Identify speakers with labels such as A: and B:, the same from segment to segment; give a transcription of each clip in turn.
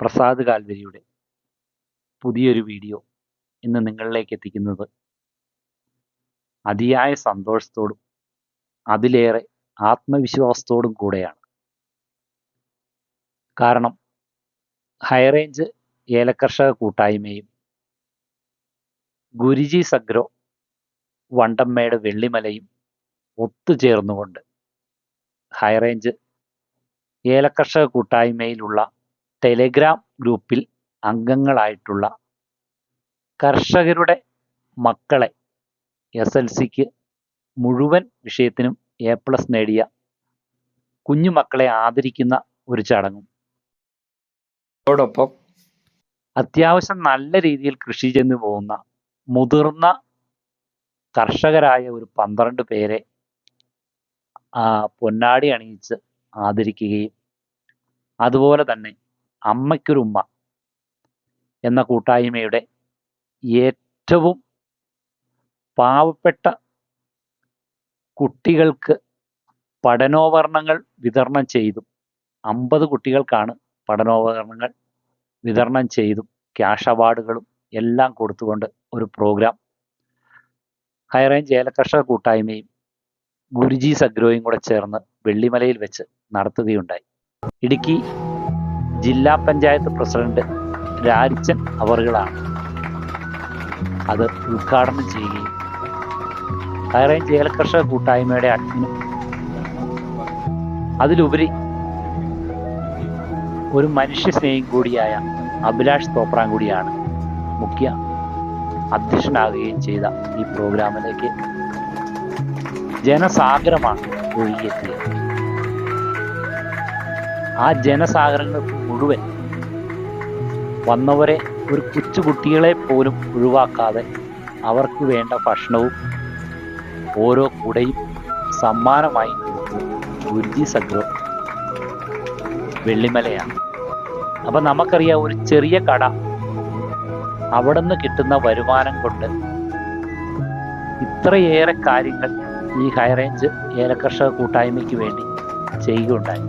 A: പ്രസാദ് കാൽവരിയുടെ പുതിയൊരു വീഡിയോ ഇന്ന് നിങ്ങളിലേക്ക് എത്തിക്കുന്നത് അതിയായ സന്തോഷത്തോടും അതിലേറെ ആത്മവിശ്വാസത്തോടും കൂടെയാണ്. കാരണം ഹൈറേഞ്ച് ഏലകർഷക കൂട്ടായ്മയും ഗുരുജി സഗ്രോ വണ്ടമ്മയുടെ വെള്ളിമലയും ഒത്തുചേർന്നുകൊണ്ട് ഹൈറേഞ്ച് ഏലകർഷക കൂട്ടായ്മയിലുള്ള ടെലിഗ്രാം ഗ്രൂപ്പിൽ അംഗങ്ങളായിട്ടുള്ള കർഷകരുടെ മക്കളെ എസ് എൽ സിക്ക് മുഴുവൻ വിഷയത്തിനും എ പ്ലസ് നേടിയ കുഞ്ഞുമക്കളെ ആദരിക്കുന്ന ഒരു ചടങ്ങും. അതോടൊപ്പം അത്യാവശ്യം നല്ല രീതിയിൽ കൃഷി ചെന്ന് പോകുന്ന മുതിർന്ന കർഷകരായ ഒരു പന്ത്രണ്ട് പേരെ പൊന്നാടി അണിയിച്ച് ആദരിക്കുകയും അതുപോലെ തന്നെ അമ്മയ്ക്കൊരുമ്മ എന്ന കൂട്ടായ്മയുടെ ഏറ്റവും പാവപ്പെട്ട കുട്ടികൾക്ക് പഠനോപകരണങ്ങൾ വിതരണം ചെയ്തും അമ്പത് കുട്ടികൾക്കാണ് പഠനോപകരണങ്ങൾ വിതരണം ചെയ്തും ക്യാഷ് അവാർഡുകളും എല്ലാം കൊടുത്തുകൊണ്ട് ഒരു പ്രോഗ്രാം. ഹൈറേഞ്ച് ഏലകർഷക കൂട്ടായ്മയും ഗുരുജി സഗ്രോയും കൂടെ ചേർന്ന് വെള്ളിമലയിൽ വെച്ച് നടത്തുകയുണ്ടായി. ഇടുക്കി ജില്ലാ പഞ്ചായത്ത് പ്രസിഡന്റ് രാജൻ അവറുകളാണ്. അത് ഉദ്ഘാടനം ചെയ്യുകയും ഹൈറേഞ്ച് ഏലകർഷക കൂട്ടായ്മയുടെ അഡ്മിനും അതിലുപരി ഒരു മനുഷ്യ സ്നേഹി കൂടിയായ അഭിലാഷ് തോപ്രാങ്കുടിയാണ് മുഖ്യ അധ്യക്ഷനാകുകയും ചെയ്ത ഈ പ്രോഗ്രാമിലേക്ക് ജനസാഗരമാണ് ഒഴുകിയെത്തിയത്. ആ ജനസാഗരങ്ങൾ മുഴുവൻ വന്നവരെ ഒരു കൊച്ചുകുട്ടികളെ പോലും ഒഴിവാക്കാതെ അവർക്ക് വേണ്ട ഭക്ഷണവും ഓരോ കുടയും സമ്മാനമായി ഗുരുജി സഗ്രോ വെള്ളിമലയാണ്. അപ്പം നമുക്കറിയാം ഒരു ചെറിയ കട അവിടെ നിന്ന് കിട്ടുന്ന വരുമാനം കൊണ്ട് ഇത്രയേറെ കാര്യങ്ങൾ ഈ ഹൈറേഞ്ച് ഏലകർഷക കൂട്ടായ്മയ്ക്ക് വേണ്ടി ചെയ്യുകയുണ്ടായി.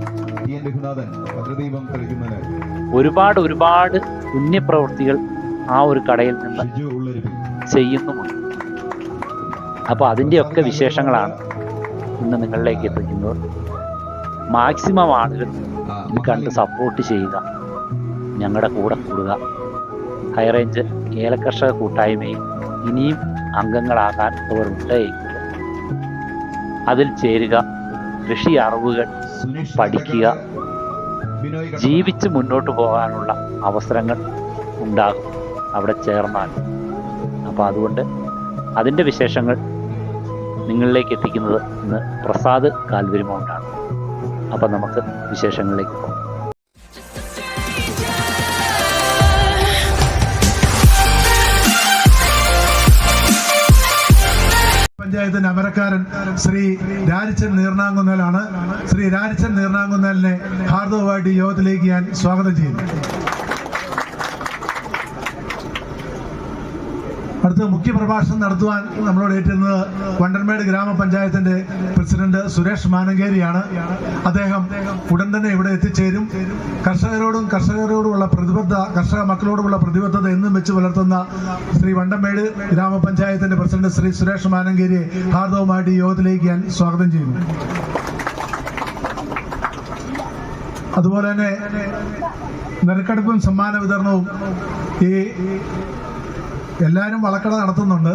A: ഒരുപാട് ഒരുപാട് പുണ്യപ്രവൃത്തികൾ ആ ഒരു കടയിൽ നിന്ന് ചെയ്യുന്നുമുണ്ട്. അപ്പോൾ അതിന്റെയൊക്കെ വിശേഷങ്ങളാണ് ഇന്ന് നിങ്ങളിലേക്ക് എത്തിക്കുന്നത്. മാക്സിമം ആളുകൾ ഇത് കണ്ട് സപ്പോർട്ട് ചെയ്യുക. ഞങ്ങളുടെ കൂടെ കൂടുക. ഹൈറേഞ്ച് ഏലകർഷക കൂട്ടായ്മയിൽ ഇനിയും അംഗങ്ങളാകാൻ അവർ എങ്കിൽ അതിൽ ചേരുക. കൃഷി അറിവുകൾ പഠിക്കുക, ജീവിച്ച് മുന്നോട്ട് പോകാനുള്ള അവസരങ്ങൾ ഉണ്ടാകും അവിടെ ചേർന്നാൽ അപ്പോൾ അതുകൊണ്ട് അതിന്റെ വിശേഷങ്ങൾ നിങ്ങളിലേക്ക് എത്തിക്കുന്നത് ഇന്ന് പ്രസാദ് കാൽവരിമൗണ്ടാണ് അപ്പം നമുക്ക് വിശേഷങ്ങളിലേക്ക് പോകാം.
B: പഞ്ചായത്തിന്റെ അമരക്കാരൻ ശ്രീ രാജിച്ചൻ നീർണാങ്കുന്നേലാണ് ശ്രീ രാജിച്ചൻ നീർണാങ്കുന്നേലിനെ ഹാർദവമായിട്ട് യോഗത്തിലേക്ക് ഞാൻ സ്വാഗതം ചെയ്യുന്നു. അടുത്ത മുഖ്യപ്രഭാഷണം നടത്തുവാൻ നമ്മളോട് ഏറ്റുന്നത് വണ്ടൻമേട് ഗ്രാമപഞ്ചായത്തിന്റെ പ്രസിഡന്റ് സുരേഷ് മാനങ്കേരിയാണ്. അദ്ദേഹം ഉടൻ തന്നെ ഇവിടെ എത്തിച്ചേരും. കർഷകരോടും കർഷകരോടുമുള്ള പ്രതിബദ്ധ കർഷക മക്കളോടുമുള്ള പ്രതിബദ്ധത എന്നും വെച്ച് പുലർത്തുന്ന ശ്രീ വണ്ടമേട് ഗ്രാമപഞ്ചായത്തിന്റെ പ്രസിഡന്റ് ശ്രീ സുരേഷ് മാനങ്കേരിയെ ഹാർദവുമായിട്ട് യോഗത്തിലേക്ക് ഞാൻ സ്വാഗതം ചെയ്യുന്നു. അതുപോലെ തന്നെ നെറുക്കെടുപ്പും സമ്മാന വിതരണവും ഈ എല്ലാവരും വളക്കട നടത്തുന്നുണ്ട്.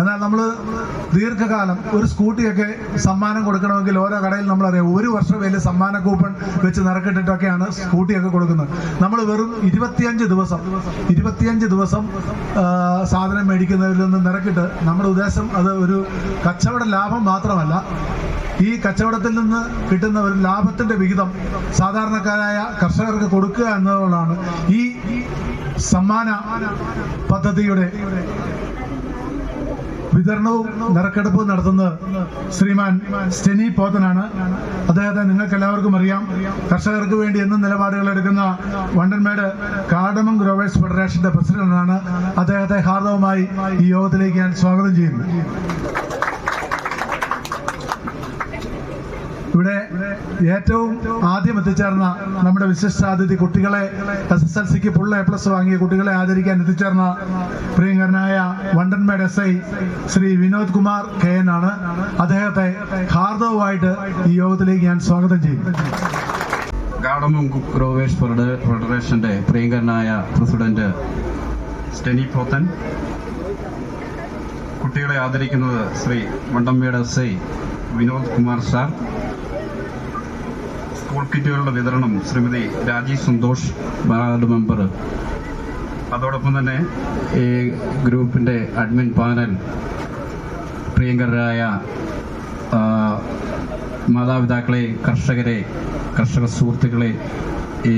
B: എന്നാൽ നമ്മൾ ദീർഘകാലം ഒരു സ്കൂട്ടിയൊക്കെ സമ്മാനം കൊടുക്കണമെങ്കിൽ ഓരോ കടയിൽ നമ്മൾ നമ്മളറിയാം ഒരു വർഷം വലിയ സമ്മാന കൂപ്പൺ വെച്ച് നിറക്കിട്ടിട്ടൊക്കെയാണ് സ്കൂട്ടിയൊക്കെ കൊടുക്കുന്നത്. നമ്മൾ വെറും ഇരുപത്തിയഞ്ച് ദിവസം ഇരുപത്തിയഞ്ച് ദിവസം സാധനം മേടിക്കുന്നതിൽ നിന്ന് നിറക്കിട്ട് നമ്മുടെ ഉദ്ദേശം അത് ഒരു കച്ചവട ലാഭം മാത്രമല്ല ഈ കച്ചവടത്തിൽ നിന്ന് കിട്ടുന്ന ഒരു ലാഭത്തിന്റെ വിഹിതം സാധാരണക്കാരായ കർഷകർക്ക് കൊടുക്കുക എന്നതുകൊണ്ടാണ് ഈ സമ്മാന പദ്ധതിയുടെ വിതരണവും നറുക്കെടുപ്പും നടത്തുന്നത് ശ്രീമാൻ സ്റ്റെനി പോത്തനാണ്. അദ്ദേഹത്തെ നിങ്ങൾക്ക് എല്ലാവർക്കും അറിയാം. കർഷകർക്ക് വേണ്ടി എന്നും നിലപാടുകൾ എടുക്കുന്ന വണ്ടൻമേട് കാർഡമം ഗ്രോവേഴ്സ് ഫെഡറേഷന്റെ പ്രസിഡന്റാണ്. അദ്ദേഹത്തെ ഹാർദവമായി ഈ യോഗത്തിലേക്ക് ഞാൻ സ്വാഗതം ചെയ്യുന്നു. ഇവിടെ ഏറ്റവും ആദ്യം എത്തിച്ചേർന്ന നമ്മുടെ വിശിഷ്ടാതിഥി കുട്ടികളെ എസ് എസ് എൽ സിക്ക് ഫുൾ എ പ്ലസ് വാങ്ങിയ കുട്ടികളെ ആദരിക്കാൻ എത്തിച്ചേർന്ന പ്രിയങ്കരനായ Vandanmedu S I Shri Vinod Kumar K N ആണ്. അദ്ദേഹത്തെ ഹാർദവുമായിട്ട് ഈ യോഗത്തിലേക്ക് ഞാൻ സ്വാഗതം ചെയ്യും.
C: ഗാർഡമും ഫെഡറേ- ഫെഡറേഷന്റെ പ്രിയങ്കരനായ പ്രസിഡന്റ് സ്റ്റെനി പോത്തൻ. കുട്ടികളെ ആദരിക്കുന്നത് Shri വണ്ടമ്മയുടെ S I Vinod Kumar sir. School കിറ്റുകളുടെ വിതരണം ശ്രീമതി രാജീവ് സന്തോഷ് വാർഡ് മെമ്പർ. അതോടൊപ്പം തന്നെ ഈ ഗ്രൂപ്പിന്റെ അഡ്മിൻ പാനൽ പ്രിയങ്കരായ മാതാപിതാക്കളെ കർഷകരെ കർഷക സുഹൃത്തുക്കളെ ഈ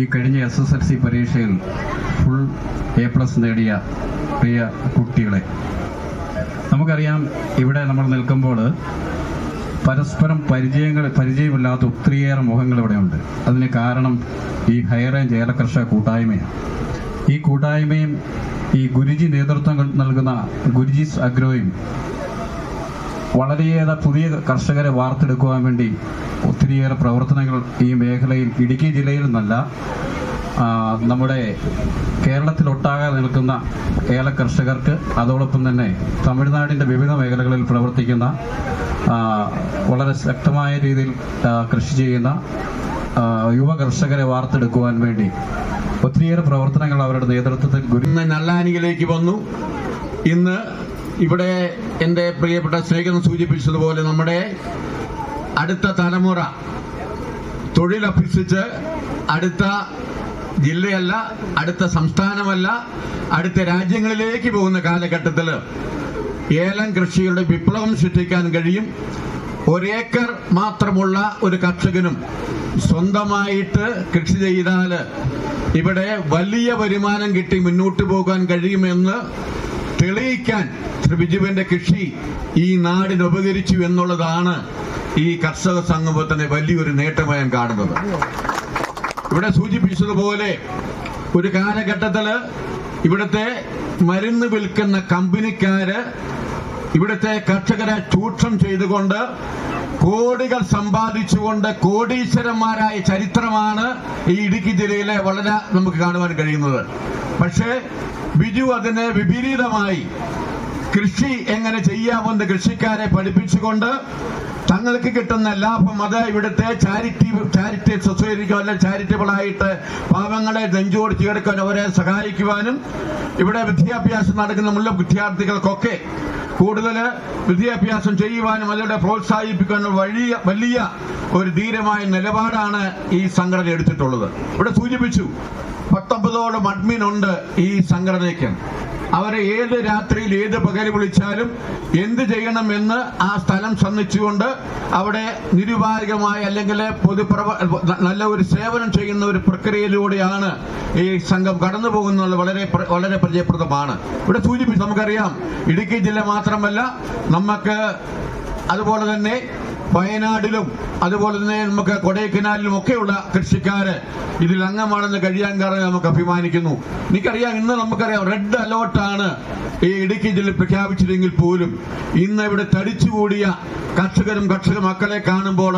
C: ഈ കഴിഞ്ഞ എസ് എസ് എൽ സി പരീക്ഷയിൽ ഫുൾ എ പ്ലസ് നേടിയ പ്രിയ കുട്ടികളെ. നമുക്കറിയാം ഇവിടെ നമ്മൾ നിൽക്കുമ്പോൾ പരസ്പരം പരിചയങ്ങൾ പരിചയമില്ലാത്ത ഒത്തിരിയേറെ മുഖങ്ങൾ ഇവിടെയുണ്ട്. അതിന് കാരണം ഈ ഹയർ റേഞ്ച് ഏലകർഷക കൂട്ടായ്മയാണ്. ഈ കൂട്ടായ്മയും ഈ ഗുരുജി നേതൃത്വം നൽകുന്ന ഗുരുജീസ് അഗ്രോയും വളരെയേറെ പുതിയ കർഷകരെ വാർത്തെടുക്കുവാൻ വേണ്ടി ഒത്തിരിയേറെ പ്രവർത്തനങ്ങൾ ഈ മേഖലയിൽ ഇടുക്കി ജില്ലയിൽ നിന്നല്ല നമ്മുടെ കേരളത്തിലൊട്ടാകെ നിൽക്കുന്ന ഏല കർഷകർക്ക് അതോടൊപ്പം തന്നെ തമിഴ്നാടിന്റെ വിവിധ മേഖലകളിൽ പ്രവർത്തിക്കുന്ന വളരെ ശക്തമായ രീതിയിൽ കൃഷി ചെയ്യുന്ന യുവ കർഷകരെ വാർത്തെടുക്കുവാൻ വേണ്ടി ഒത്തിരിയേറെ പ്രവർത്തനങ്ങൾ അവരുടെ നേതൃത്വത്തിൽ ഗുരു
D: ഇന്ന് നല്ലാനിയിലേക്ക് വന്നു. ഇന്ന് ഇവിടെ എന്റെ പ്രിയപ്പെട്ട സ്നേഹം സൂചിപ്പിച്ചതുപോലെ നമ്മുടെ അടുത്ത തലമുറ തൊഴിലഭ്യസിച്ച് അടുത്ത ജില്ലയല്ല അടുത്ത സംസ്ഥാനമല്ല അടുത്ത രാജ്യങ്ങളിലേക്ക് പോകുന്ന കാലഘട്ടത്തിൽ ഏലം കൃഷിയുടെ വിപ്ലവം സൃഷ്ടിക്കാൻ കഴിയും. ഒരേക്കർ മാത്രമുള്ള ഒരു കർഷകനും സ്വന്തമായിട്ട് കൃഷി ചെയ്താൽ ഇവിടെ വലിയ വരുമാനം കിട്ടി മുന്നോട്ട് പോകാൻ കഴിയുമെന്ന് തെളിയിക്കാൻ ശ്രീ ബിജുവിന്റെ കൃഷി ഈ നാടിന് ഉപകരിച്ചു എന്നുള്ളതാണ് ഈ കർഷക സംഗമത്തിന്റെ വലിയൊരു നേട്ടമായി കാണുന്നത്. ഇവിടെ സൂചിപ്പിച്ചതുപോലെ ഒരു കാലഘട്ടത്തിൽ ഇവിടുത്തെ മരുന്ന് വിൽക്കുന്ന കമ്പനിക്കാര് ഇവിടുത്തെ കർഷകരെ ചൂഷണം ചെയ്തുകൊണ്ട് കോടികൾ സമ്പാദിച്ചുകൊണ്ട് കോടീശ്വരന്മാരായ ചരിത്രമാണ് ഈ ഇടുക്കി ജില്ലയിലെ വളരെ നമുക്ക് കാണുവാൻ കഴിയുന്നത്. പക്ഷേ ബിജു അതിനെ വിപരീതമായി കൃഷി എങ്ങനെ ചെയ്യാമെന്ന് കൃഷിക്കാരെ പഠിപ്പിച്ചുകൊണ്ട് തങ്ങൾക്ക് കിട്ടുന്ന ലാഭം അത് ഇവിടുത്തെ ചാരിറ്റി ചാരിറ്റി സൊസൈറ്റിക്കോ ചാരിറ്റബിൾ ആയിട്ട് പാവങ്ങളെ നെഞ്ചോട് ചേർക്കാൻ അവരെ സഹായിക്കുവാനും ഇവിടെ വിദ്യാഭ്യാസം നടക്കുന്ന മുല്ല വിദ്യാർത്ഥികൾക്കൊക്കെ കൂടുതൽ വിദ്യാഭ്യാസം ചെയ്യുവാനും അതിലൂടെ പ്രോത്സാഹിപ്പിക്കാനും വലിയ വലിയ ഒരു ധീരമായ നിലപാടാണ് ഈ സംഘടന എടുത്തിട്ടുള്ളത്. ഇവിടെ സൂചിപ്പിച്ചു പത്തൊമ്പതോളം അഡ്മിൻ ഉണ്ട് ഈ സംഘടനയ്ക്ക്. അവരെ ഏത് രാത്രിയിൽ ഏത് പകൽ വിളിച്ചാലും എന്ത് ചെയ്യണമെന്ന് ആ സ്ഥലം സന്ദിച്ചുകൊണ്ട് അവിടെ നിരുപാധികമായ അല്ലെങ്കിൽ പൊതുപ്രവ നല്ല ഒരു സേവനം ചെയ്യുന്ന ഒരു പ്രക്രിയയിലൂടെയാണ് ഈ സംഘം കടന്നു പോകുന്നത് വളരെ വളരെ പരിചയപ്രദമാണ്. ഇവിടെ സൂചിപ്പിച്ചു നമുക്കറിയാം ഇടുക്കി ജില്ല മാത്രമല്ല നമുക്ക് അതുപോലെ തന്നെ വയനാടിലും അതുപോലെ തന്നെ നമുക്ക് കൊടൈക്കനാലിലും ഒക്കെയുള്ള കൃഷിക്കാര് ഇതിൽ അംഗമാണെന്ന് കഴിയാൻ കാരണം നമുക്ക് അഭിമാനിക്കുന്നു. എനിക്കറിയാം ഇന്ന് നമുക്കറിയാം റെഡ് അലേർട്ടാണ് ഈ ഇടുക്കി ജില്ലയിൽ പ്രഖ്യാപിച്ചതെങ്കിൽ പോലും ഇന്ന് ഇവിടെ തടിച്ചുകൂടിയ കർഷകരും കർഷക മക്കളെ കാണുമ്പോൾ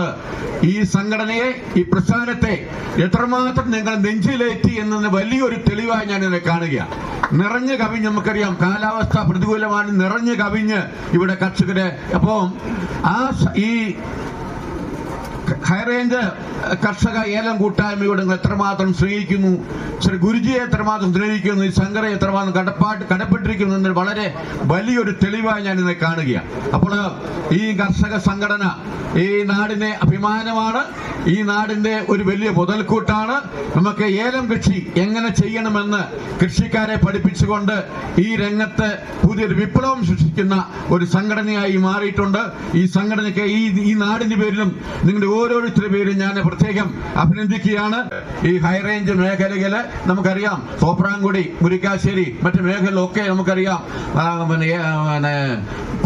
D: ഈ സംഘടനയെ ഈ പ്രസ്ഥാനത്തെ എത്രമാത്രം നിങ്ങൾ നെഞ്ചിലേറ്റി എന്നതിന് വലിയൊരു തെളിവായി ഞാൻ ഇതിനെ കാണുകയാണ് നിറഞ്ഞു കവിഞ്ഞ് നമുക്കറിയാം കാലാവസ്ഥ പ്രതികൂലമാണ്. നിറഞ്ഞു കവിഞ്ഞ് ഇവിടെ കർഷകരെ അപ്പം ആ ഈ ഹൈറേഞ്ച് കർഷക ഏലം കൂട്ടായ്മയോട് നിങ്ങൾ എത്രമാത്രം സ്നേഹിക്കുന്നു? ശ്രീ ഗുരുജിയെ എത്രമാത്രം സ്നേഹിക്കുന്നു? ഈ ശങ്കരെ എത്രമാത്രം കടപ്പാട്ട് കടപ്പെട്ടിരിക്കുന്നു എന്നൊരു വളരെ വലിയൊരു തെളിവായി ഞാൻ ഇന്ന് കാണുകയാണ്. അപ്പോൾ ഈ കർഷക സംഘടന ഈ നാടിനെ അഭിമാനമാണ്. ഈ നാടിന്റെ ഒരു വലിയ മുതൽക്കൂട്ടാണ്. നമുക്ക് ഏലം കൃഷി എങ്ങനെ ചെയ്യണമെന്ന് കൃഷിക്കാരെ പഠിപ്പിച്ചുകൊണ്ട് ഈ രംഗത്ത് പുതിയൊരു വിപ്ലവം സൃഷ്ടിക്കുന്ന ഒരു സംഘടനയായി മാറിയിട്ടുണ്ട്. ഈ സംഘടനയ്ക്ക് ഈ ഈ നാടിന്റെ പേരിലും നിങ്ങളുടെ ഓരോരുത്തരുടെ പേരും ഞാൻ പ്രത്യേകം അഭിനന്ദിക്കുകയാണ്. ഈ ഹൈറേഞ്ച് മേഖലയിൽ നമുക്കറിയാം. തോപ്രാങ്കുടി മുരിക്കാശ്ശേരി മറ്റു മേഖലയിലൊക്കെ നമുക്കറിയാം. പിന്നെ,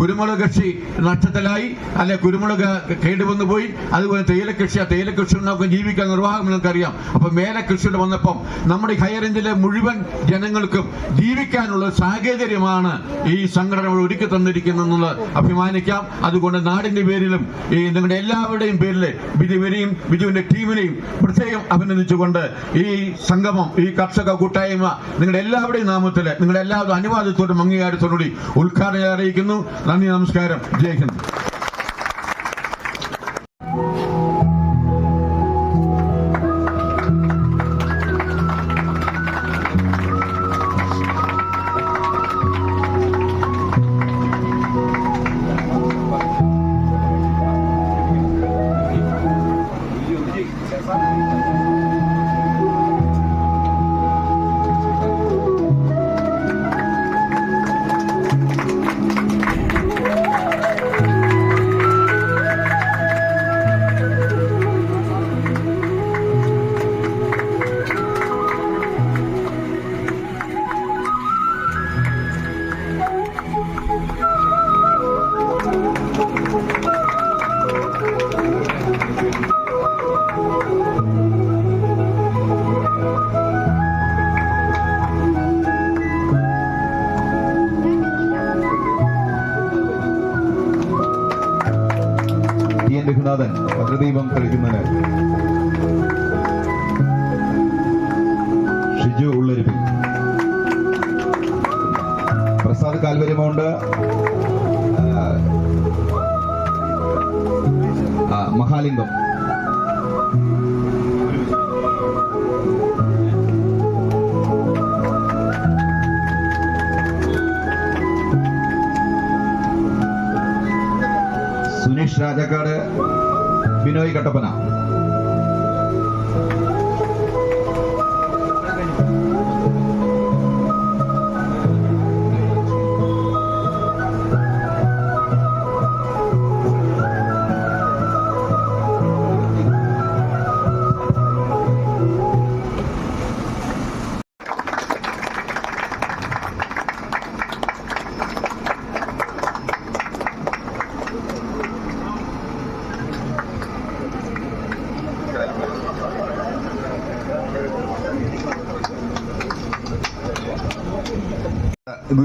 D: കുരുമുളക് കൃഷി നഷ്ടത്തിലായി. അല്ലെ കുരുമുളക് കേടുവന്നു പോയി അതുപോലെ തേയില കൃഷി ആ തേയില കൃഷി നമുക്ക് ജീവിക്കാൻ നിർവാഹം നമുക്കറിയാം. അപ്പൊ മേല കൃഷിയുടെ വന്നപ്പം നമ്മുടെ ഹൈറേഞ്ചിലെ മുഴുവൻ ജനങ്ങൾക്കും ജീവിക്കാനുള്ള സാഹചര്യമാണ് ഈ സംഘടന ഒരുക്കി തന്നിരിക്കുന്നത് അഭിമാനിക്കാം. അതുകൊണ്ട് നാടിന്റെ പേരിലും ഈ നിങ്ങളുടെ എല്ലാവരുടെയും പേരിൽ ബിജുവിനെയും ബിജുവിന്റെ ടീമിനെയും പ്രത്യേകം അഭിനന്ദിച്ചുകൊണ്ട് ഈ സംഗമം ഈ കർഷക കൂട്ടായ്മ നിങ്ങളുടെ എല്ലാവരുടെയും നാമത്തിൽ നിങ്ങളുടെ എല്ലാവരും അനുവാദത്തോടും അംഗീകാരത്തോടുകൂടി ഉദ്ഘാടനം അറിയിക്കുന്നു. നന്ദി നമസ്കാരം. ജയ് ഹിന്ദ്.
E: രഘുനാഥൻ ഭദ്രദീപം തെളിക്കുന്നതിന്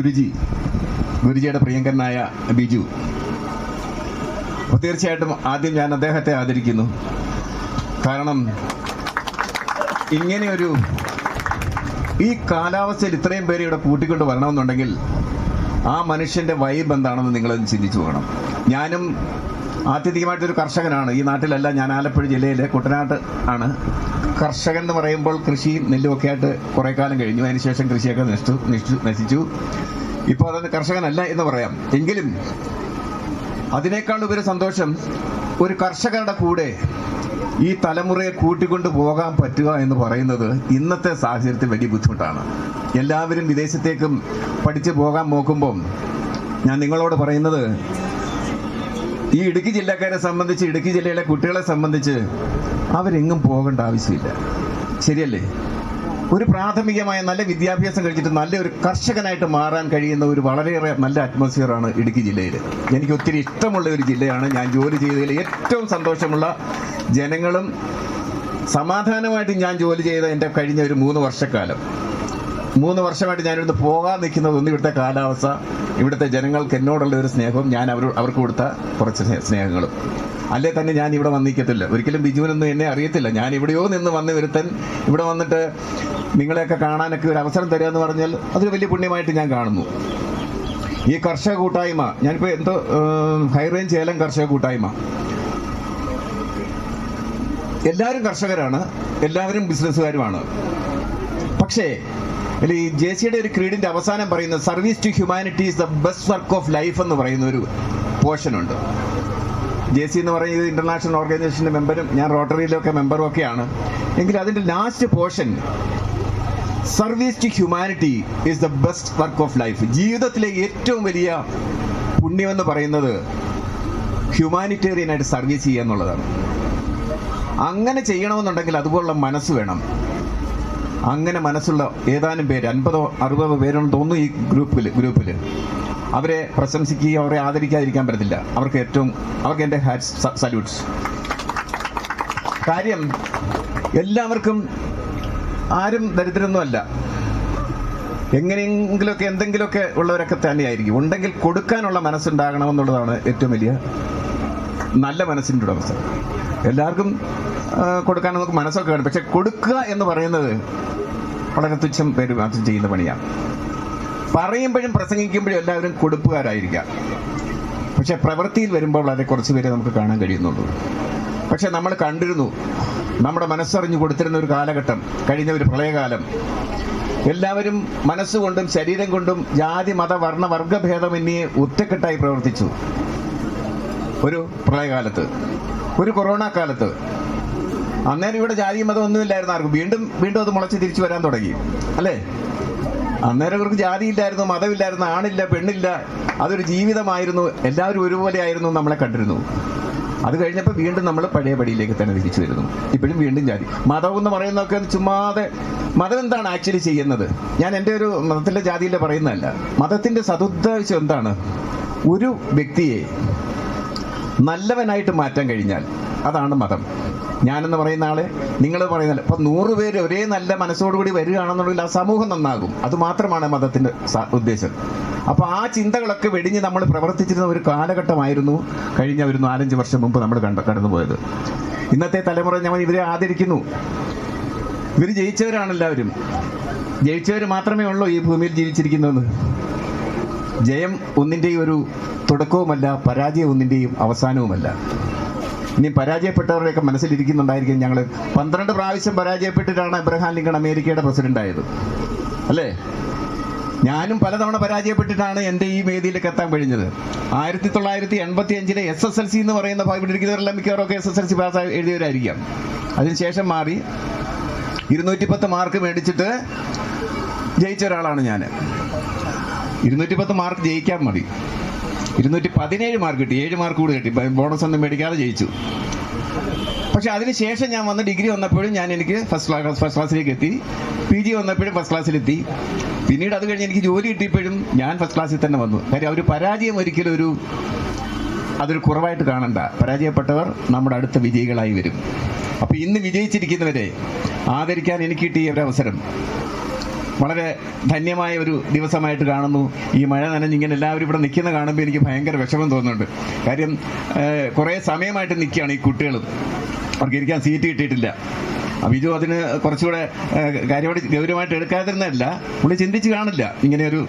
F: ഗുരുജി ഗുരുജിയുടെ പ്രിയങ്കരനായ ബിജു. തീർച്ചയായിട്ടും ആദ്യം ഞാൻ അദ്ദേഹത്തെ ആദരിക്കുന്നു. കാരണം ഇങ്ങനെയൊരു ഈ കാലാവസ്ഥയിൽ ഇത്രയും പേര് ഇവിടെ കൂട്ടിക്കൊണ്ട് വരണമെന്നുണ്ടെങ്കിൽ ആ മനുഷ്യന്റെ വൈബ് എന്താണെന്ന് നിങ്ങളൊന്ന് ചിന്തിച്ചു പോകണം. ഞാനും ആത്യന്തികമായിട്ടൊരു കർഷകനാണ്. ഈ നാട്ടിലല്ല ഞാൻ ആലപ്പുഴ ജില്ലയിലെ കുട്ടനാട്ട് ആണ്. കർഷകൻ എന്ന് പറയുമ്പോൾ കൃഷി നെല്ലുമൊക്കെ ആയിട്ട് കുറെ കാലം കഴിഞ്ഞു. അതിനുശേഷം കൃഷിയൊക്കെ നശിച്ചു നശിച്ചു നശിച്ചു. ഇപ്പോൾ അതൊന്ന് കർഷകനല്ല എന്ന് പറയാം. എങ്കിലും അതിനേക്കാൾ ഉപരി സന്തോഷം ഒരു കർഷകരുടെ കൂടെ ഈ തലമുറയെ കൂട്ടിക്കൊണ്ട് പോകാൻ പറ്റുക എന്ന് പറയുന്നത് ഇന്നത്തെ സാഹചര്യത്തിൽ വലിയ ബുദ്ധിമുട്ടാണ്. എല്ലാവരും വിദേശത്തേക്കും പഠിച്ചു പോകാൻ നോക്കുമ്പം ഞാൻ നിങ്ങളോട് പറയുന്നത് ഈ ഇടുക്കി ജില്ലക്കാരെ സംബന്ധിച്ച് ഇടുക്കി ജില്ലയിലെ കുട്ടികളെ സംബന്ധിച്ച് അവരെങ്ങും പോകേണ്ട ആവശ്യമില്ല. ശരിയല്ലേ? ഒരു പ്രാഥമികമായ നല്ല വിദ്യാഭ്യാസം കഴിച്ചിട്ട് നല്ലൊരു കർഷകനായിട്ട് മാറാൻ കഴിയുന്ന ഒരു വളരെയേറെ നല്ല അറ്റ്മോസ്ഫിയറാണ് ഇടുക്കി ജില്ലയിൽ എനിക്ക് ഒത്തിരി ഇഷ്ടമുള്ള ഒരു ജില്ലയാണ്. ഞാൻ ജോലി ചെയ്തതിൽ ഏറ്റവും സന്തോഷമുള്ള ജനങ്ങളും സമാധാനമായിട്ട് ഞാൻ ജോലി ചെയ്ത എന്റെ കഴിഞ്ഞ ഒരു മൂന്ന് വർഷക്കാലം. മൂന്ന് വർഷമായിട്ട് ഞാനിവിടുന്ന് പോകാൻ നിൽക്കുന്നത് ഒന്ന് ഇവിടുത്തെ കാലാവസ്ഥ ഇവിടുത്തെ ജനങ്ങൾക്ക് എന്നോടുള്ള ഒരു സ്നേഹവും ഞാൻ അവർ അവർക്ക് കൊടുത്ത കുറച്ച് സ്നേഹങ്ങളും. അല്ലേ തന്നെ ഞാൻ ഇവിടെ വന്നിരിക്കത്തില്ല. ഒരിക്കലും ബിജുവിനൊന്നും എന്നെ അറിയത്തില്ല. ഞാൻ എവിടെയോ നിന്ന് വന്ന് വരുത്തൻ ഇവിടെ വന്നിട്ട് നിങ്ങളെയൊക്കെ കാണാനൊക്കെ ഒരു അവസരം തരിക എന്ന് പറഞ്ഞാൽ അതൊരു വലിയ പുണ്യമായിട്ട് ഞാൻ കാണുന്നു. ഈ കർഷക കൂട്ടായ്മ ഞാനിപ്പോൾ എന്തോ ഹൈ റേഞ്ച് ഏലം കർഷക കൂട്ടായ്മ. എല്ലാവരും കർഷകരാണ് എല്ലാവരും ബിസിനസ്സുകാരുമാണ്. പക്ഷേ ഈ ജെ സിയുടെ ഒരു ക്രീഡിന്റെ അവസാനം പറയുന്ന service to humanity is the best work of life എന്ന് പറയുന്ന ഒരു പോർഷൻ ഉണ്ട് ജെ സി എന്ന് പറയുന്നത് ഇന്റർനാഷണൽ ഓർഗനൈസേഷന്റെ മെമ്പറും ഞാൻ റോട്ടറിയിലൊക്കെ മെമ്പറും ഒക്കെയാണ്. എങ്കിൽ അതിന്റെ last portion service to humanity is the best work of life. ജീവിതത്തിലെ ഏറ്റവും വലിയ പുണ്യമെന്ന് പറയുന്നത് ഹ്യൂമാനിറ്റേറിയൻ ആയിട്ട് സർവീസ് ചെയ്യുക എന്നുള്ളതാണ്. അങ്ങനെ ചെയ്യണമെന്നുണ്ടെങ്കിൽ അതുപോലുള്ള മനസ്സ് വേണം. അങ്ങനെ മനസ്സുള്ള ഏതാനും പേര് അൻപതോ അറുപതോ പേരുണ്ടെന്ന് തോന്നുന്നു ഈ ഗ്രൂപ്പിൽ ഗ്രൂപ്പിൽ അവരെ പ്രശംസിക്കുകയോ അവരെ ആദരിക്കാതിരിക്കാൻ പറ്റത്തില്ല. അവർക്ക് ഏറ്റവും അവർക്ക് എന്റെ ഹാറ്റ് സല്യൂട്ട്സ്. കാര്യം എല്ലാവർക്കും ആരും ദരിദ്രമൊന്നുമല്ല എങ്ങനെയെങ്കിലുമൊക്കെ എന്തെങ്കിലുമൊക്കെ ഉള്ളവരൊക്കെ തന്നെയായിരിക്കും. ഉണ്ടെങ്കിൽ കൊടുക്കാനുള്ള മനസ്സുണ്ടാകണമെന്നുള്ളതാണ് ഏറ്റവും വലിയ നല്ല മനസ്സിന്റെ ഉടമസ്ഥ എല്ലാവർക്കും കൊടുക്കാൻ നമുക്ക് മനസ്സൊക്കെ വേണം. പക്ഷെ കൊടുക്കുക എന്ന് പറയുന്നത് വളരെ തുച്ഛം പേര് മാത്രം ചെയ്യുന്ന പണിയാണ്. പറയുമ്പോഴും പ്രസംഗിക്കുമ്പോഴും എല്ലാവരും കൊടുപ്പുകാരായിരിക്കാം. പക്ഷെ പ്രവൃത്തിയിൽ വരുമ്പോൾ വളരെ കുറച്ച് പേരെ നമുക്ക് കാണാൻ കഴിയുന്നുള്ളൂ. പക്ഷെ നമ്മൾ കണ്ടിരുന്നു നമ്മുടെ മനസ്സറിഞ്ഞു കൊടുത്തിരുന്ന ഒരു കാലഘട്ടം കഴിഞ്ഞ ഒരു പ്രളയകാലം. എല്ലാവരും മനസ്സുകൊണ്ടും ശരീരം കൊണ്ടും ജാതി മത വർണ വർഗഭേദമന്യേ ഒറ്റക്കെട്ടായി പ്രവർത്തിച്ചു. ഒരു പ്രളയകാലത്ത് ഒരു കൊറോണ കാലത്ത്. അന്നേരം ഇവിടെ ജാതി മതം ഒന്നുമില്ലായിരുന്നു ആർക്കും. വീണ്ടും വീണ്ടും അത് മുളച്ച് തിരിച്ചു വരാൻ തുടങ്ങി. അല്ലേ? അന്നേരം ഇവർക്ക് ജാതിയില്ലായിരുന്നു മതമില്ലായിരുന്നു ആണില്ല പെണ്ണില്ല അതൊരു ജീവിതമായിരുന്നു എല്ലാവരും ഒരുപോലെ ആയിരുന്നു നമ്മളെ കണ്ടിരുന്നു. അത് കഴിഞ്ഞപ്പോൾ വീണ്ടും നമ്മൾ പഴയ പടിയിലേക്ക് തന്നെ തിരിച്ചു വരുന്നു. ഇപ്പോഴും വീണ്ടും ജാതി. മതം എന്ന് പറയുന്നതൊക്കെ ചുമ്മാതെ മതം എന്താണ് ആക്ച്വലി ചെയ്യുന്നത്? ഞാൻ എന്റെ ഒരു മതത്തിന്റെ ജാതിയിലെ പറയുന്നതല്ല. മതത്തിന്റെ സതുദ്ദേശം എന്താണ്? ഒരു വ്യക്തിയെ നല്ലവനായിട്ട് മാറ്റാൻ കഴിഞ്ഞാൽ അതാണ് മതം. ഞാനെന്ന് പറയുന്ന ആളെ നിങ്ങൾ പറയുന്ന ഇപ്പൊ നൂറ് പേര് ഒരേ നല്ല മനസ്സോടുകൂടി വരികയാണെന്നുണ്ടെങ്കിൽ ആ സമൂഹം നന്നാകും. അത് മാത്രമാണ് മതത്തിന്റെ ഉദ്ദേശം. അപ്പൊ ആ ചിന്തകളൊക്കെ വെടിഞ്ഞ് നമ്മൾ പ്രവർത്തിച്ചിരുന്ന ഒരു കാലഘട്ടമായിരുന്നു കഴിഞ്ഞ ഒരു നാലഞ്ച് വർഷം മുമ്പ് നമ്മൾ കണ്ട കടന്നുപോയത്. ഇന്നത്തെ തലമുറ ഞാൻ ഇവരെ ആദരിക്കുന്നു. ഇവർ ജയിച്ചവരാണ് എല്ലാവരും. ജയിച്ചവർ മാത്രമേ ഉള്ളൂ ഈ ഭൂമിയിൽ ജീവിച്ചിരിക്കുന്നത് ജയം ഒന്നിന്റെയും ഒരു തുടക്കവുമല്ല പരാജയം ഒന്നിന്റെയും അവസാനവുമല്ല. ഇനി പരാജയപ്പെട്ടവരുടെയൊക്കെ മനസ്സിലിരിക്കുന്നുണ്ടായിരിക്കും ഞങ്ങൾ പന്ത്രണ്ട് പ്രാവശ്യം പരാജയപ്പെട്ടിട്ടാണ് എബ്രഹാം ലിങ്കൺ അമേരിക്കയുടെ പ്രസിഡന്റ് ആയത്. അല്ലേ? ഞാനും പലതവണ പരാജയപ്പെട്ടിട്ടാണ് എന്റെ ഈ വേദിയിലേക്ക് എത്താൻ കഴിഞ്ഞത്. ആയിരത്തി തൊള്ളായിരത്തി എൺപത്തി അഞ്ചിലെ എസ് എസ് എൽ സി എന്ന് പറയുന്ന ഇവിടെ ഇരിക്കുന്നവരെല്ലാം മിക്കവാറൊക്കെ S S L C pass എഴുതിയവരായിരിക്കാം. അതിനുശേഷം മാറി. ഇരുന്നൂറ്റി പത്ത് മാർക്ക് മേടിച്ചിട്ട് ജയിച്ച ഒരാളാണ് ഞാൻ ഇരുന്നൂറ്റി പത്ത് മാർക്ക് ജയിക്കാൻ മതി. ഇരുന്നൂറ്റി പതിനേഴ് മാർക്ക് കിട്ടി. ഏഴ് മാർക്ക് കൂടി കിട്ടി. ബോണസ് ഒന്നും മേടിക്കാതെ ജയിച്ചു. പക്ഷെ അതിനുശേഷം ഞാൻ വന്ന ഡിഗ്രി വന്നപ്പോഴും ഞാൻ എനിക്ക് ഫസ്റ്റ് ക്ലാസ് ഫസ്റ്റ് ക്ലാസ്സിലേക്ക് എത്തി. പി ജി വന്നപ്പോഴും ഫസ്റ്റ് ക്ലാസ്സിലെത്തി പിന്നീട് അത് കഴിഞ്ഞ് എനിക്ക് ജോലി കിട്ടിയപ്പോഴും ഞാൻ ഫസ്റ്റ് ക്ലാസ്സിൽ തന്നെ വന്നു. കാര്യം ഒരു പരാജയം ഒരിക്കലും ഒരു അതൊരു കുറവായിട്ട് കാണണ്ട. പരാജയപ്പെട്ടവർ നമ്മുടെ അടുത്ത വിജയികളായി വരും. അപ്പോൾ ഇന്ന് വിജയിച്ചിരിക്കുന്നവരെ ആദരിക്കാൻ എനിക്ക് കിട്ടിയ ഒരു അവസരം. വളരെ ധന്യമായ ഒരു ദിവസമായിട്ട് കാണുന്നു. ഈ മഴ നനഞ്ഞ് ഇങ്ങനെ എല്ലാവരും ഇവിടെ നിൽക്കുന്ന കാണുമ്പോൾ എനിക്ക് ഭയങ്കര വിഷമം തോന്നുന്നുണ്ട്. കാര്യം കുറേ സമയമായിട്ട് നിൽക്കുകയാണ് ഈ കുട്ടികൾ അവർക്ക് ഇരിക്കാൻ സീറ്റ് കിട്ടിയിട്ടില്ല. ബിജു അതിന് കുറച്ചുകൂടെ കാര്യമായിട്ട് ഗൗരവമായിട്ട് എടുക്കാതിരുന്നതല്ല പുള്ളി ചിന്തിച്ച് കാണില്ല ഇങ്ങനെയൊരു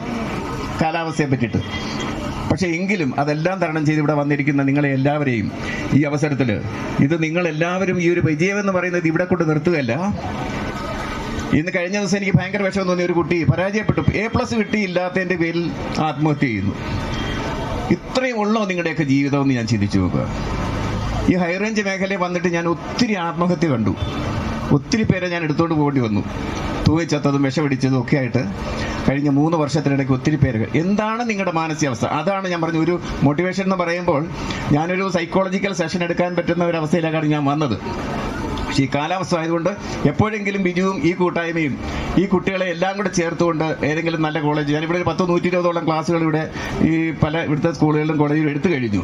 F: കാലാവസ്ഥയെ പറ്റിയിട്ട്. പക്ഷെ എങ്കിലും അതെല്ലാം തരണം ചെയ്ത് ഇവിടെ വന്നിരിക്കുന്ന നിങ്ങളെ എല്ലാവരെയും ഈ അവസരത്തിൽ ഇത് നിങ്ങളെല്ലാവരും ഈ ഒരു വിജയം എന്ന് പറയുന്നത് ഇവിടെ കൊണ്ട് നിർത്തുകയല്ല. ഇന്ന് കഴിഞ്ഞ ദിവസം എനിക്ക് ഭയങ്കര വിഷമം തോന്നിയ ഒരു കുട്ടി പരാജയപ്പെട്ടു. എ പ്ലസ് കിട്ടിയില്ലാത്തതിന്റെ പേരിൽ ആത്മഹത്യ ചെയ്യുന്നു. ഇത്രയും ഉള്ളോ നിങ്ങളുടെയൊക്കെ ജീവിതം എന്ന് ഞാൻ ചിന്തിച്ചു നോക്കുക. ഈ ഹൈറേഞ്ച് മേഖലയിൽ വന്നിട്ട് ഞാൻ ഒത്തിരി ആത്മഹത്യ കണ്ടു. ഒത്തിരി പേരെ ഞാൻ എടുത്തുകൊണ്ട് പോകേണ്ടി വന്നു. തൂങ്ങിച്ചത്തതും വിഷമടിച്ചതും ഒക്കെ ആയിട്ട് കഴിഞ്ഞ മൂന്ന് വർഷത്തിനിടയ്ക്ക് ഒത്തിരി പേര് എന്താണ് നിങ്ങളുടെ മാനസികാവസ്ഥ? അതാണ് ഞാൻ പറഞ്ഞ ഒരു മോട്ടിവേഷൻ എന്ന് പറയുമ്പോൾ ഞാനൊരു സൈക്കോളജിക്കൽ സെഷൻ എടുക്കാൻ പറ്റുന്ന ഒരു അവസ്ഥയിലേക്കാണ് ഞാൻ വന്നത്. ഈ കാലാവസ്ഥ ആയതുകൊണ്ട് എപ്പോഴെങ്കിലും ബിജുവും ഈ കൂട്ടായ്മയും ഈ കുട്ടികളെ എല്ലാം കൂടെ ചേർത്തുകൊണ്ട് ഏതെങ്കിലും നല്ല കോളേജ് ഞാനിവിടെ ഒരു പത്ത് നൂറ്റി ഇരുപതോളം ക്ലാസ്സുകൾ ഇവിടെ ഈ പല ഇവിടുത്തെ സ്കൂളുകളിലും കോളേജിലും എടുത്തു കഴിഞ്ഞു.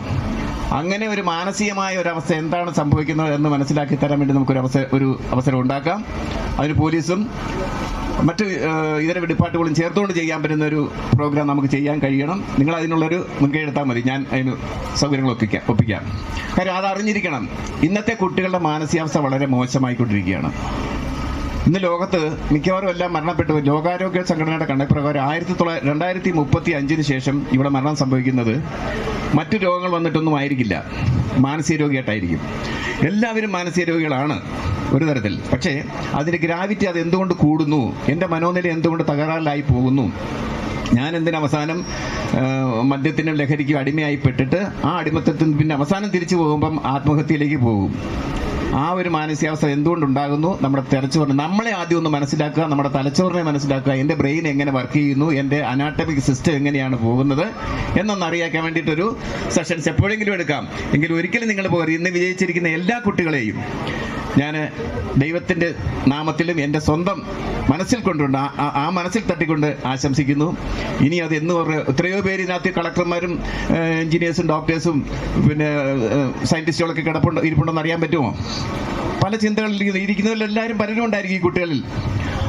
F: അങ്ങനെ ഒരു മാനസികമായ ഒരു അവസ്ഥ എന്താണ് സംഭവിക്കുന്നത് എന്ന് മനസ്സിലാക്കി തരാൻ വേണ്ടി നമുക്കൊരു അവസരം ഒരു അവസരം ഉണ്ടാക്കാം. അതിന് പോലീസും മറ്റ് ഇതര വെടിപ്പാട്ടുകളും ചേർത്തുകൊണ്ട് ചെയ്യാൻ പറ്റുന്ന ഒരു പ്രോഗ്രാം നമുക്ക് ചെയ്യാൻ കഴിയണം. നിങ്ങൾ അതിനുള്ളൊരു മുൻകൈ എടുത്താൽ മതി. ഞാൻ അതിന് സൗകര്യങ്ങൾ ഒപ്പിക്കാം ഒപ്പിക്കാം. കാര്യം അത് അറിഞ്ഞിരിക്കണം. ഇന്നത്തെ കുട്ടികളുടെ മാനസികാവസ്ഥ വളരെ മോശമായിക്കൊണ്ടിരിക്കുകയാണ്. ഇന്ന് ലോകത്ത് മിക്കവാറും എല്ലാം മരണപ്പെട്ടു. ലോകാരോഗ്യ സംഘടനയുടെ കണക്കുപ്രകാരം ആയിരത്തി തൊള്ളായിരത്തി രണ്ടായിരത്തി മുപ്പത്തി അഞ്ചിന് ശേഷം ഇവിടെ മരണം സംഭവിക്കുന്നത് മറ്റു രോഗങ്ങൾ വന്നിട്ടൊന്നും ആയിരിക്കില്ല. മാനസിക രോഗിയായിട്ടായിരിക്കും. എല്ലാവരും മാനസിക രോഗികളാണ്. ഒരു തരത്തിൽ. പക്ഷേ അതിന്റെ ഗ്രാവിറ്റി അത് എന്തുകൊണ്ട് കൂടുന്നു? എന്റെ മനോനില എന്തുകൊണ്ട് തകരാറിലായി പോകുന്നു? ഞാൻ എന്തിന് അവസാനം മദ്യത്തിനും ലഹരിക്കും അടിമയായിപ്പെട്ടിട്ട് ആ അടിമത്തത്തിൽ പിന്നെ അവസാനം തിരിച്ചു പോകുമ്പം ആത്മഹത്യയിലേക്ക് പോകും. ആ ഒരു മാനസികാവസ്ഥ എന്തുകൊണ്ടുണ്ടാകുന്നു? നമ്മുടെ തലച്ചോറിന് നമ്മളെ ആദ്യം ഒന്ന് മനസ്സിലാക്കുക നമ്മുടെ തലച്ചോറിനെ മനസ്സിലാക്കുക എന്റെ ബ്രെയിൻ എങ്ങനെ വർക്ക് ചെയ്യുന്നു എന്റെ അനാട്ടമിക് സിസ്റ്റം എങ്ങനെയാണ് പോകുന്നത് എന്നൊന്ന് അറിയാക്കാൻ വേണ്ടിയിട്ടൊരു സെഷൻസ് എപ്പോഴെങ്കിലും എടുക്കാം. എങ്കിലും ഒരിക്കലും നിങ്ങൾ പോകരുത്. ഇന്ന് വിജയിച്ചിരിക്കുന്ന എല്ലാ കുട്ടികളെയും ഞാൻ ദൈവത്തിന്റെ നാമത്തിലും എന്റെ സ്വന്തം മനസ്സിൽ കൊണ്ടുണ്ട് ആ- മനസ്സിൽ തട്ടിക്കൊണ്ട് ആശംസിക്കുന്നു. ഇനി അത് എന്ന് പറഞ്ഞ എത്രയോ പേര് ഇതിനകത്ത് കളക്ടർമാരും എഞ്ചിനീയേഴ്സും ഡോക്ടേഴ്സും പിന്നെ സയന്റിസ്റ്റുകളൊക്കെ കിടപ്പുണ്ട് ഇരിപ്പുണ്ടെന്ന് അറിയാൻ പറ്റുമോ? പല ചിന്തകളിൽ ഇരിക്കുന്ന- ഇരിക്കുന്നവരിലെല്ലാവരും പലരും ഉണ്ടായിരിക്കും ഈ കുട്ടികളിൽ.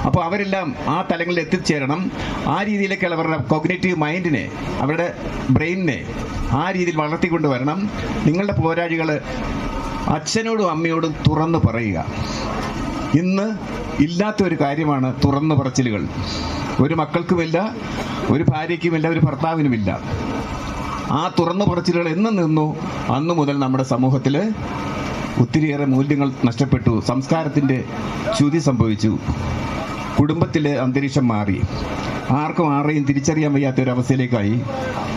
F: അപ്പോൾ അവരെല്ലാം ആ തലങ്ങളിൽ എത്തിച്ചേരണം. ആ രീതിയിലേക്കുള്ള അവരുടെ കോഗ്നേറ്റീവ് മൈൻഡിനെ അവരുടെ ബ്രെയിനിനെ ആ രീതിയിൽ വളർത്തിക്കൊണ്ട് വരണം. നിങ്ങളുടെ പോരാളികൾ അച്ഛനോടും അമ്മയോടും തുറന്ന് പറയുക. ഇന്ന് ഇല്ലാത്ത ഒരു കാര്യമാണ് തുറന്നു പറച്ചിലുകൾ. ഒരു മക്കൾക്കുമില്ല ഒരു ഭാര്യയ്ക്കുമില്ല ഒരു ഭർത്താവിനുമില്ല. ആ തുറന്നു പറച്ചിലുകൾ എന്ന് നിന്നു അന്നു മുതൽ നമ്മുടെ സമൂഹത്തിൽ ഒത്തിരിയേറെ മൂല്യങ്ങൾ നഷ്ടപ്പെട്ടു സംസ്കാരത്തിന്റെ ച്യുതി സംഭവിച്ചു. കുടുംബത്തിലെ അന്തരീക്ഷം മാറി. ആർക്കും ആരെയും തിരിച്ചറിയാൻ വയ്യാത്ത ഒരു അവസ്ഥയിലേക്കായി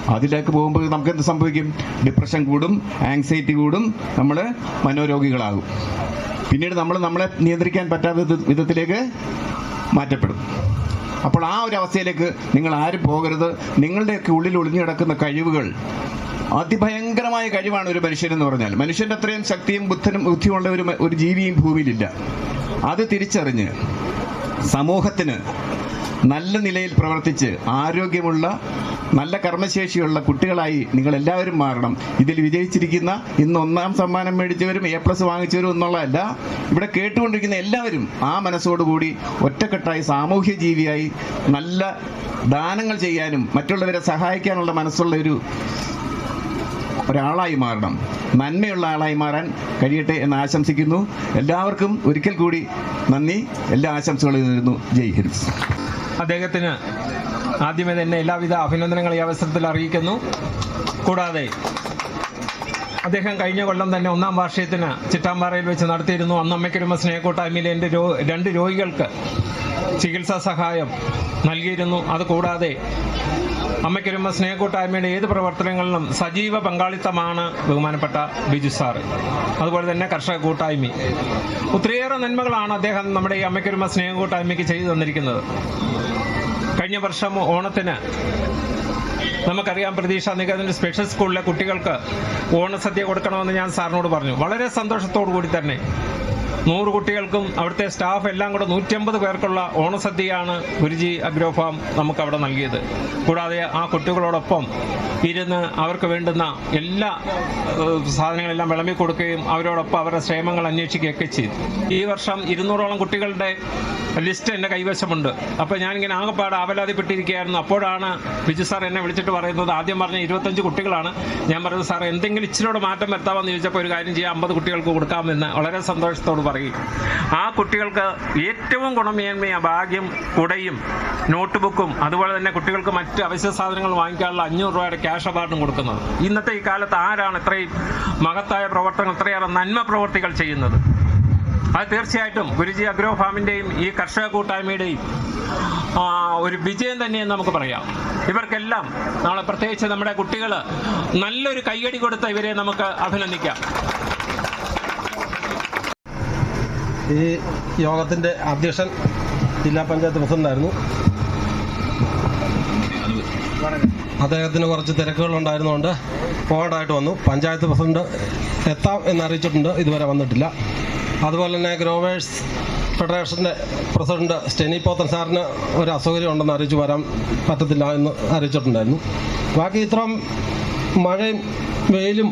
F: അതിലേക്ക് പോകുമ്പോൾ നമുക്ക് എന്ത് സംഭവിക്കും? ഡിപ്രഷൻ കൂടും ആങ്സൈറ്റി കൂടും നമ്മൾ മനോരോഗികളാകും. പിന്നീട് നമ്മൾ നമ്മളെ നിയന്ത്രിക്കാൻ പറ്റാത്ത വിധത്തിലേക്ക് മാറ്റപ്പെടും. അപ്പോൾ ആ ഒരു അവസ്ഥയിലേക്ക് നിങ്ങൾ ആരും പോകരുത്. നിങ്ങളുടെയൊക്കെ ഉള്ളിൽ ഒളിഞ്ഞു കിടക്കുന്ന കഴിവുകൾ അതിഭയങ്കരമായ കഴിവാണ് ഒരു മനുഷ്യൻ എന്ന് പറഞ്ഞാൽ. മനുഷ്യന്റെ അത്രയും ശക്തിയും ബുദ്ധനും ബുദ്ധിയുമുള്ള ഒരു ഒരു ജീവിയും ഭൂമിയിലില്ല. അത് തിരിച്ചറിഞ്ഞ് സമൂഹത്തിന് നല്ല നിലയിൽ പ്രവർത്തിച്ച് ആരോഗ്യമുള്ള നല്ല കർമ്മശേഷിയുള്ള കുട്ടികളായി നിങ്ങൾ എല്ലാവരും മാറണം. ഇതിൽ വിജയിച്ചിരിക്കുന്ന ഇന്ന് ഒന്നാം സമ്മാനം മേടിച്ചവരും എ പ്ലസ് വാങ്ങിച്ചവരും എന്നുള്ളതല്ല ഇവിടെ കേട്ടുകൊണ്ടിരിക്കുന്ന എല്ലാവരും ആ മനസ്സോടുകൂടി ഒറ്റക്കെട്ടായി സാമൂഹ്യ ജീവിയായി നല്ല ദാനങ്ങൾ ചെയ്യാനും മറ്റുള്ളവരെ സഹായിക്കാനുള്ള മനസ്സുള്ള ഒരു ഒരാളായി മാറണം. നന്മയുള്ള ആളായി മാറാൻ കഴിയട്ടെ എന്ന് ആശംസിക്കുന്നു. എല്ലാവർക്കും ഒരിക്കൽ കൂടി നന്ദി. എല്ലാ ആശംസകളും നേരുന്നു. ജയ് ഹിന്ദ്.
G: അദ്ദേഹത്തിന് ആദ്യമേ തന്നെ എല്ലാവിധ അഭിനന്ദനങ്ങൾ ഈ അവസരത്തിൽ അറിയിക്കുന്നു. കൂടാതെ അദ്ദേഹം കഴിഞ്ഞ കൊല്ലം തന്നെ ഒന്നാം വാർഷികത്തിന് ചിറ്റാമ്പാറയിൽ വെച്ച് നടത്തിയിരുന്നു. അന്ന് അമ്മയ്ക്കൊരുമ സ്നേഹക്കൂട്ടായ്മയിലെ എന്റെ രോ രണ്ട് രോഗികൾക്ക് ചികിത്സാ സഹായം നൽകിയിരുന്നു. അതുകൂടാതെ അമ്മയ്ക്കൊരുമ സ്നേഹക്കൂട്ടായ്മയുടെ ഏത് പ്രവർത്തനങ്ങളിലും സജീവ പങ്കാളിത്തമാണ് ബഹുമാനപ്പെട്ട ബിജു സാർ അതുപോലെ തന്നെ കർഷക കൂട്ടായ്മ. ഒത്തിരിയേറെ നന്മകളാണ് അദ്ദേഹം നമ്മുടെ ഈ അമ്മയ്ക്കൊരുമ സ്നേഹക്കൂട്ടായ്മയ്ക്ക് ചെയ്തു തന്നിരിക്കുന്നത്. കഴിഞ്ഞ വർഷം ഓണത്തിന് നമുക്കറിയാം പ്രതീക്ഷ നികേതന്റെ സ്പെഷ്യൽ സ്കൂളിലെ കുട്ടികൾക്ക് ഓണസദ്യ കൊടുക്കണമെന്ന് ഞാൻ സാറിനോട് പറഞ്ഞു. വളരെ സന്തോഷത്തോടു കൂടി തന്നെ നൂറ് കുട്ടികൾക്കും അവിടുത്തെ സ്റ്റാഫ് എല്ലാം കൂടെ നൂറ്റമ്പത് പേർക്കുള്ള ഓണസദ്യയാണ് ഗുരുജി അഗ്രോ ഫാം നമുക്ക് അവിടെ നൽകിയത്. കൂടാതെ ആ കുട്ടികളോടൊപ്പം ഇരുന്ന് അവർക്ക് വേണ്ടുന്ന എല്ലാ സാധനങ്ങളെല്ലാം വിളമ്പി കൊടുക്കുകയും അവരോടൊപ്പം അവരുടെ ക്ഷേമങ്ങൾ അന്വേഷിക്കുകയൊക്കെ ചെയ്തു. ഈ വർഷം ഇരുന്നൂറോളം കുട്ടികളുടെ ലിസ്റ്റ് എന്റെ കൈവശമുണ്ട്. അപ്പോൾ ഞാനിങ്ങനെ ആകെപ്പാട് ആവലാതിപ്പെട്ടിരിക്കുകയായിരുന്നു. അപ്പോഴാണ് ബിജു സാർ എന്നെ വിളിച്ചിട്ട് പറയുന്നത് ആദ്യം പറഞ്ഞ ഇരുപത്തഞ്ച് കുട്ടികളാണ്. ഞാൻ പറഞ്ഞത് സാർ എന്തെങ്കിലും ഇച്ചിരിയോട് മാറ്റം വരുത്താമെന്ന് ചോദിച്ചപ്പോൾ ഒരു കാര്യം ചെയ്യാം അമ്പത് കുട്ടികൾക്ക് കൊടുക്കാമെന്ന്. വളരെ സന്തോഷത്തോട് പറയും. ആ കുട്ടികൾക്ക് ഏറ്റവും ഗുണമേന്മയ ഭാഗ്യം കുടയും നോട്ട് ബുക്കും അതുപോലെ തന്നെ കുട്ടികൾക്ക് മറ്റ് അവശ്യ സാധനങ്ങൾ വാങ്ങിക്കാനുള്ള അഞ്ഞൂറ് രൂപയുടെ ക്യാഷ് അവാർഡും കൊടുക്കുന്നത്. ഇന്നത്തെ ഈ കാലത്ത് ആരാണ് ഇത്രയും മഹത്തായ പ്രവർത്തനം ഇത്രയേറെ നന്മ പ്രവർത്തികൾ ചെയ്യുന്നത്? അത് തീർച്ചയായിട്ടും ഗുരുജി അഗ്രോ ഫാമിന്റെയും ഈ കർഷക കൂട്ടായ്മയുടെയും ഒരു വിജയം തന്നെയെന്ന് നമുക്ക് പറയാം. ഇവർക്കെല്ലാം നമ്മൾ പ്രത്യേകിച്ച് നമ്മുടെ കുട്ടികൾ നല്ലൊരു കൈയടി കൊടുത്ത ഇവരെ നമുക്ക് അഭിനന്ദിക്കാം.
H: ഈ യോഗത്തിന്റെ അധ്യക്ഷൻ ജില്ലാ പഞ്ചായത്ത് പ്രസിഡന്റായിരുന്നു. അദ്ദേഹത്തിന് കുറച്ച് തിരക്കുകൾ ഉണ്ടായിരുന്നുകൊണ്ട് പോകേണ്ടതായിട്ട് വന്നു. പഞ്ചായത്ത് പ്രസിഡന്റ് എത്താം എന്നറിയിച്ചിട്ടുണ്ട്. ഇതുവരെ വന്നിട്ടില്ല. അതുപോലെ തന്നെ ഗ്രോവേഴ്സ് ഫെഡറേഷന്റെ പ്രസിഡന്റ് സ്റ്റെനി പോത്തൻ സാറിന് ഒരു അസൗകര്യം ഉണ്ടെന്ന് അറിയിച്ചു വരാൻ പറ്റത്തില്ല എന്ന് അറിയിച്ചിട്ടുണ്ടായിരുന്നു. ബാക്കി ഇത്രയും മഴയും വെയിലും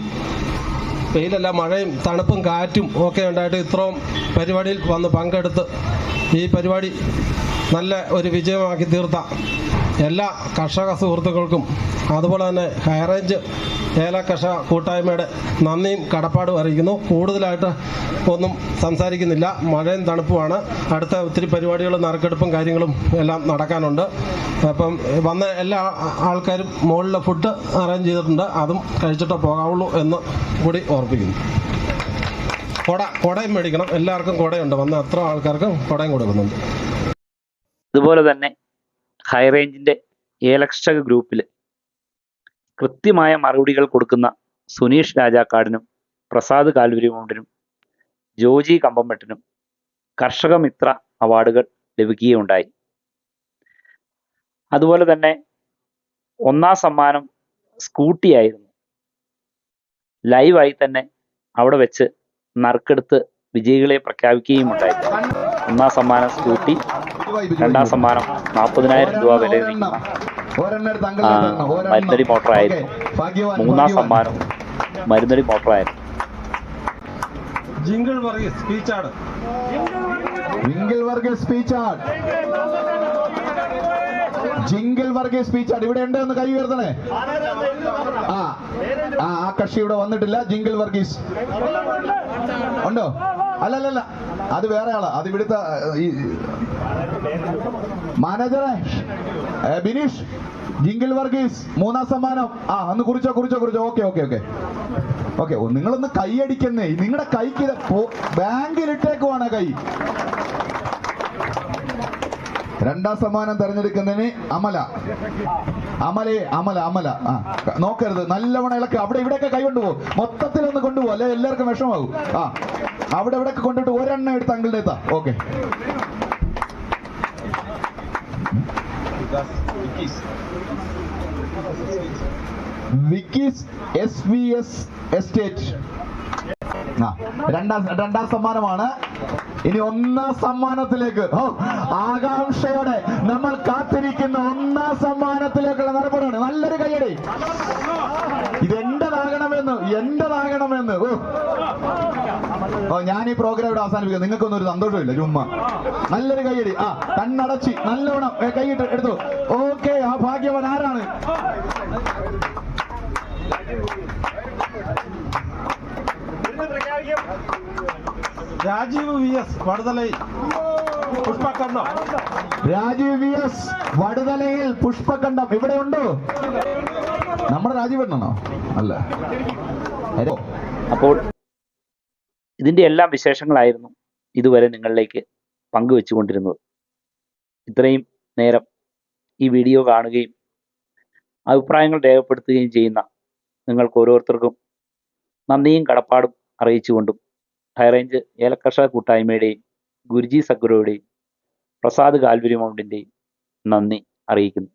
H: വെയിലല്ല മഴയും തണുപ്പും കാറ്റും ഒക്കെ ഉണ്ടായിട്ട് ഇത്രയും പരിപാടിയിൽ വന്ന് പങ്കെടുത്ത് ഈ പരിപാടി നല്ല ഒരു വിജയമാക്കി തീർത്ത. എല്ലാ കർഷക സുഹൃത്തുക്കൾക്കും അതുപോലെ തന്നെ ഹൈറേഞ്ച് ഏല കർഷക കൂട്ടായ്മയുടെ നന്ദിയും കടപ്പാടും അറിയിക്കുന്നു. കൂടുതലായിട്ട് ഒന്നും സംസാരിക്കുന്നില്ല. മഴയും തണുപ്പുമാണ്. അടുത്ത ഒത്തിരി പരിപാടികളും നറുക്കെടുപ്പും കാര്യങ്ങളും എല്ലാം നടക്കാനുണ്ട്. അപ്പം വന്ന എല്ലാ ആൾക്കാരും മുകളിലെ ഫുഡ് അറേഞ്ച് ചെയ്തിട്ടുണ്ട്. അതും കഴിച്ചിട്ടേ പോകാവുള്ളൂ എന്ന് കൂടി ഓർപ്പിക്കുന്നു. കൊട കൊടയും മേടിക്കണം. എല്ലാവർക്കും കൊടയുണ്ട്. വന്ന അത്ര ആൾക്കാർക്കും കൊടയും കൊടുക്കുന്നുണ്ട്.
A: അതുപോലെ തന്നെ ഹൈറേഞ്ചിന്റെ ഏലക്ഷക ഗ്രൂപ്പിൽ കൃത്യമായ മറുപടികൾ കൊടുക്കുന്ന സുനീഷ് രാജാക്കാടിനും പ്രസാദ് കാൽവരിമൗണ്ടിനും ജോജി കമ്പംമെട്ടിനും കർഷക മിത്ര അവാർഡുകൾ ലഭിക്കുകയുണ്ടായി. അതുപോലെ തന്നെ ഒന്നാം സമ്മാനം സ്കൂട്ടിയായിരുന്നു. ലൈവായി തന്നെ അവിടെ വെച്ച് നറുക്കെടുത്ത് വിജയികളെ പ്രഖ്യാപിക്കുകയും ഉണ്ടായി. ഒന്നാം സമ്മാനം സ്കൂട്ടി രണ്ടാം സമ്മാനം നാൽപ്പതിനായിരം രൂപ വില മരുന്നടി മോട്ടറായിരുന്നു. മൂന്നാം സമ്മാനം മരുന്നടി മോട്ടറായിരുന്നു.
H: ആയിരുന്നു വർഗീസ്
E: വിങ്കിൾ വർഗീസ് സ്പീച്ചാണ് ആർട്ട് ഇവിടെ ഉണ്ട് എന്ന് കൈ ഉയർത്തണേ? ആ ആ ആ കക്ഷി ഇവിടെ വന്നിട്ടില്ല. ജിങ്കിൾ വർഗീസ്. ഉണ്ടോ? അല്ലല്ലല്ല. അത് വേറെ ആളാ. അത് ഇവിടുത്തെ ഈ മാനേജറെ ബിനീഷ് ജിങ്കിൾ വർഗീസ് മൂന്നാം സമ്മാനം. ആ അന്ന് കുറിച്ചോ കുറിച്ചോ കുറിച്ചോ. Okay okay okay. ഓക്കെ നിങ്ങളൊന്ന് കൈയടിക്കുന്നേ. നിങ്ങളുടെ കൈക്ക് ബാങ്കിൽ ഇട്ടേക്കുവാണ് കൈ. രണ്ടാം സമ്മാനം തെരഞ്ഞെടുക്കുന്നതിന് അമല. അമലേ അമല അമല. ആ നോക്കരുത്. നല്ലവണ്ണം ഇളക്ക്. അവിടെ ഇവിടെയൊക്കെ കൈ കൊണ്ടുപോകും. മൊത്തത്തിൽ ഒന്ന് കൊണ്ടുപോകും. അല്ലെ? എല്ലാവർക്കും വിഷമാവും ആ അവിടെ ഇവിടെയൊക്കെ കൊണ്ടിട്ട് ഒരെണ്ണം എടുത്ത് അങ്കിളുടെ എത്താം ഓക്കെ. എസ്റ്റേറ്റ്. രണ്ടാം രണ്ടാം സമ്മാനമാണ്. ഇനി ഒന്നാം സമ്മാനത്തിലേക്ക്. ഓ ആകാംക്ഷയോടെ നമ്മൾ കാത്തിരിക്കുന്ന ഒന്നാം സമ്മാനത്തിലേക്കുള്ള നടപടിയാണ്. നല്ലൊരു കയ്യടി. ഇത് എന്റേതാകണമെന്ന്. എന്റേതാകണമെന്ന് ഓ. ഓ ഞാൻ ഈ പ്രോഗ്രാം ഇവിടെ അവസാനിപ്പിക്കാം. നിങ്ങൾക്കൊന്നും ഒരു സന്തോഷമില്ല ചുമ്മാ. നല്ലൊരു കയ്യടി. ആ കണ്ണടച്ചി നല്ലോണം കൈയിട്ട് എടുത്തു. ഓക്കെ ആ ഭാഗ്യവൻ ആരാണ്?
H: Rajeev V S Vaduthala Pushpakannam
E: Rajeev V S വടുതലയിൽ പുഷ്പകണ്ഠം ഇവിടെ ഉണ്ടോ? നമ്മുടെ രാജീവ് എണ്ണോ അല്ല.
A: അപ്പോൾ ഇതിന്റെ എല്ലാം വിശേഷങ്ങളായിരുന്നു ഇതുവരെ നിങ്ങളിലേക്ക് പങ്കുവെച്ചുകൊണ്ടിരുന്നത്. ഇത്രയും നേരം ഈ വീഡിയോ കാണുകയും അഭിപ്രായങ്ങൾ രേഖപ്പെടുത്തുകയും ചെയ്യുന്ന നിങ്ങൾക്ക് ഓരോരുത്തർക്കും നന്ദിയും കടപ്പാടും അറിയിച്ചുകൊണ്ടും ഹൈറേഞ്ച് ഏലക്കർഷക കൂട്ടായ്മയുടെയും ഗുരുജി സഗ്രോയുടെയും പ്രസാദ് കാൽവരി മൗണ്ടിന്റെയും നന്ദി അറിയിക്കുന്നു.